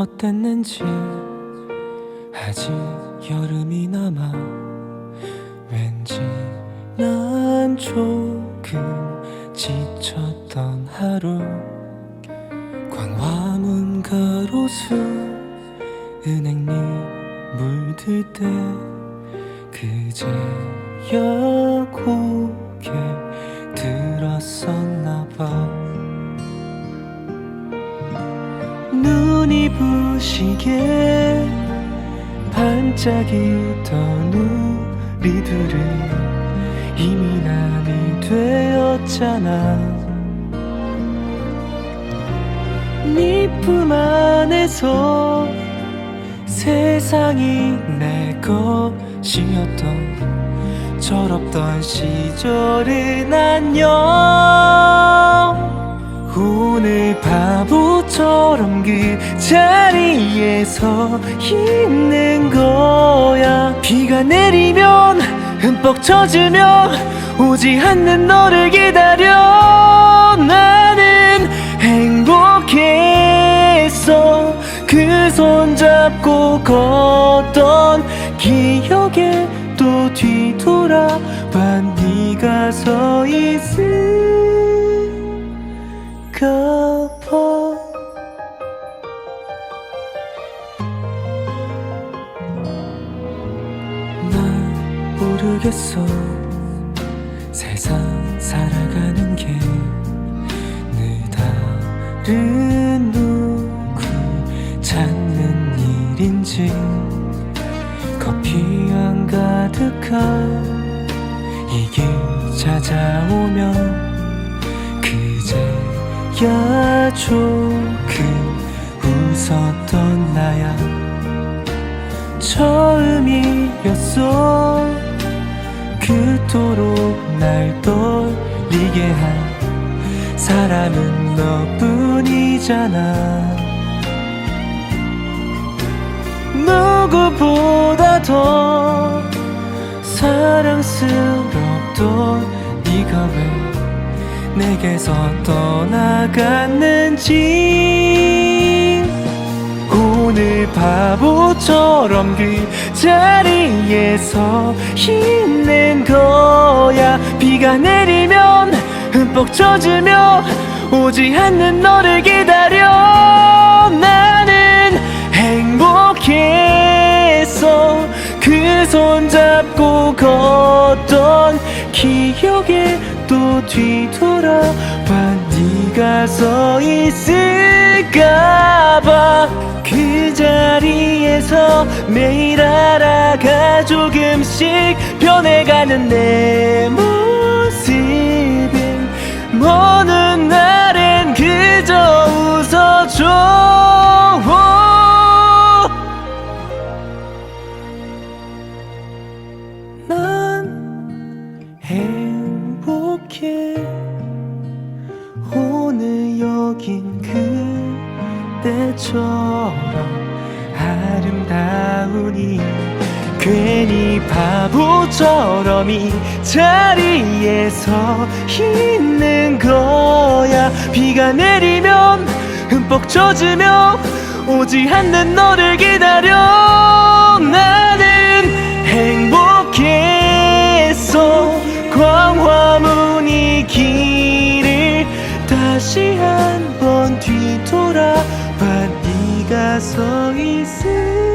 넌 어땠는지 아직 여름이 남아 왠지 난 조금 지쳤던 하루. 광화문 가로수 은행잎 물들 때 그제야 고 눈이 부시게 반짝이던 우리들은 이미 남이 되었잖아. 네품 안에서 세상이 내 것이었던 철없던 시절은 안녕 오늘 바보처럼 그 자리에 서 있는 거야. 비가 내리면 흠뻑 젖으며 오지 않는 너를 기다려. 나는 행복했어. 그 손 잡고 걷던 기억에 또 뒤돌아봐. 네가 서 있을 까 봐. 난 모르겠어. 세상 살아가는 게 느다른 누구 찾는 일인지. 커피향 가득한 이길 찾아오면 그제야 조금 웃었던 나야. 처음이었어. 그토록 날 떨리게 한 사람은 너뿐이잖아. 누구보다 더 사랑스럽던 네가 왜 내게서 떠나갔는지 오늘 바보처럼 그 자리에서 있는 거야. 비가 내리면 흠뻑 젖으며 오지 않는 너를 기다려. 나는 행복했어 그 손 잡고 걷던 기억에 또 뒤돌아봐. 네가 서 있을까봐. 그 자리에서 매일 알아가 조금씩 변해가는 내 모습을 보는 날 행복해 오늘 여긴 그때처럼 아름다우니 괜히 바보처럼 이 자리에 서 있는 거야. 비가 내리면 흠뻑 젖으며 오지 않는 너를 기다려. 나 다시 한 번 뒤돌아 봐. 네가 서 있을